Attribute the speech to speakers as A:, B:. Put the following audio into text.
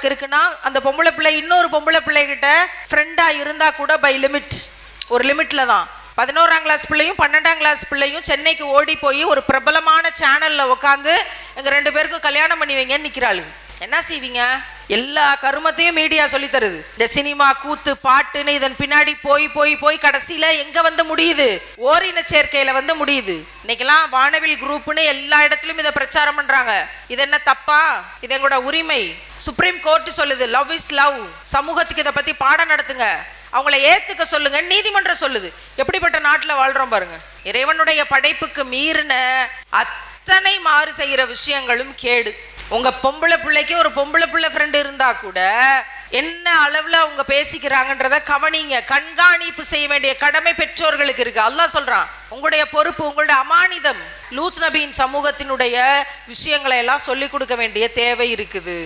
A: உனக்கு இருக்குன்னா அந்த பொம்பளை பிள்ளை இன்னொரு பொம்பளை பிள்ளைகிட்ட ஃப்ரெண்டாக இருந்தால் கூட பை லிமிட் ஒரு லிமிட்ல தான். பதினோராம் கிளாஸ் பிள்ளையும் பன்னெண்டாம் கிளாஸ் பிள்ளையும் சென்னைக்கு ஓடி போய் ஒரு பிரபலமான சேனலில் உட்காந்து எங்கள் ரெண்டு பேருக்கும் கல்யாணம் பண்ணி வைங்கன்னு நிற்கிறாளுங்க என்ன செய்வீங்க? எல்லா கருமத்தையும் மீடியா சொல்லி தருது. இந்த சினிமா கூத்து பாட்டுன்னு இதன் பின்னாடி போய் போய் போய் கடைசியில எங்க வந்து முடியுது? ஓரின சேர்க்கையில வந்து முடியுது. இன்னைக்கெல்லாம் வானவில் குரூப்னு எல்லா இடத்துலயும் இதை பிரச்சாரம் பண்றாங்க. இது என்ன தப்பா? இது எங்களோட உரிமை. சுப்ரீம் கோர்ட் சொல்லுது லவ் இஸ் லவ் சமூகத்துக்கு இதை பத்தி பாடம் நடத்துங்க. அவங்கள ஏத்துக்க சொல்லுங்க நீதிமன்றம் சொல்லுது. எப்படிப்பட்ட நாட்டில் வாழ்றோம் பாருங்க. இறைவனுடைய படைப்புக்கு மீறின அத்தனை மாறு செய்கிற விஷயங்களும் கேடு. உங்க பொம்பளை பிள்ளைக்கு ஒரு பொம்பளை பிள்ளை ஃப்ரெண்டு இருந்தா கூட என்ன அளவில் அவங்க பேசிக்கிறாங்கன்றத கவனிங்க. கண்காணிப்பு செய்ய வேண்டிய கடமை பெற்றோர்களுக்கு இருக்கு. அல்லாஹ் சொல்றான் உங்களுடைய பொறுப்பு உங்களுடைய அமானிதம். லூத் நபியின் சமூகத்தினுடைய விஷயங்களை எல்லாம் சொல்லிக் கொடுக்க வேண்டிய தேவை இருக்குது.